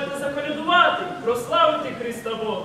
дозвольте заколядувати, прославити Христа Бога.